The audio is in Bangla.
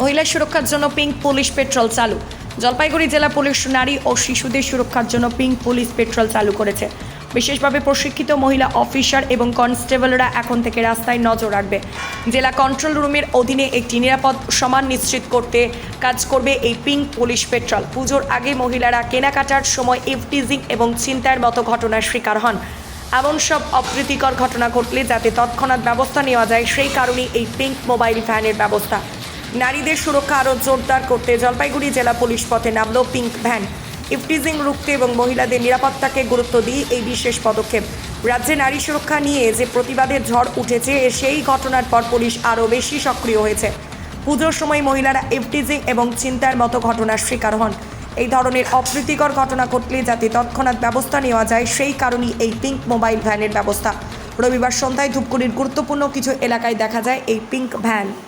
মহিলা সুরক্ষার জন্য পিঙ্ক পুলিশ পেট্রোল চালু। জলপাইগুড়ি জেলা পুলিশ নারী ও শিশুদের সুরক্ষার জন্য পিঙ্ক পুলিশ পেট্রোল চালু করেছে। বিশেষভাবে প্রশিক্ষিত মহিলা অফিসার এবং কনস্টেবলরা এখন থেকে রাস্তায় নজর রাখবে। জেলা কন্ট্রোল রুমের অধীনে একটি নিরাপদ সমান নিশ্চিত করতে কাজ করবে এই পিঙ্ক পুলিশ পেট্রোল। পুজোর আগে মহিলারা কেনাকাটার সময় এফটিজিং এবং চিন্তার মতো ঘটনার শিকার হন। এমন সব অপ্রীতিকর ঘটনা ঘটলে যাতে তৎক্ষণাৎ ব্যবস্থা নেওয়া যায়, সেই কারণেই এই পিঙ্ক মোবাইল ভ্যানের ব্যবস্থা। নারীদের সুরক্ষা আরও জোরদার করতে জলপাইগুড়ি জেলা পুলিশ পথে নামলো পিঙ্ক ভ্যান। ইফটিজিং রুখতে এবং মহিলাদের নিরাপত্তাকে গুরুত্ব দিয়ে এই বিশেষ পদক্ষেপ। রাজ্যে নারী সুরক্ষা নিয়ে যে প্রতিবাদের ঝড় উঠেছে, সেই ঘটনার পর পুলিশ আরও বেশি সক্রিয় হয়েছে। পুজোর সময় মহিলারা ইফটিজিং এবং চিন্তার মতো ঘটনার শিকার হন। এই ধরনের অপ্রীতিকর ঘটনা ঘটলে যাতে তৎক্ষণাৎ ব্যবস্থা নেওয়া যায়, সেই কারণেই এই পিঙ্ক মোবাইল ভ্যানের ব্যবস্থা। রবিবার সন্ধ্যায় ধূপগুড়ির গুরুত্বপূর্ণ কিছু এলাকায় দেখা যায় এই pink van.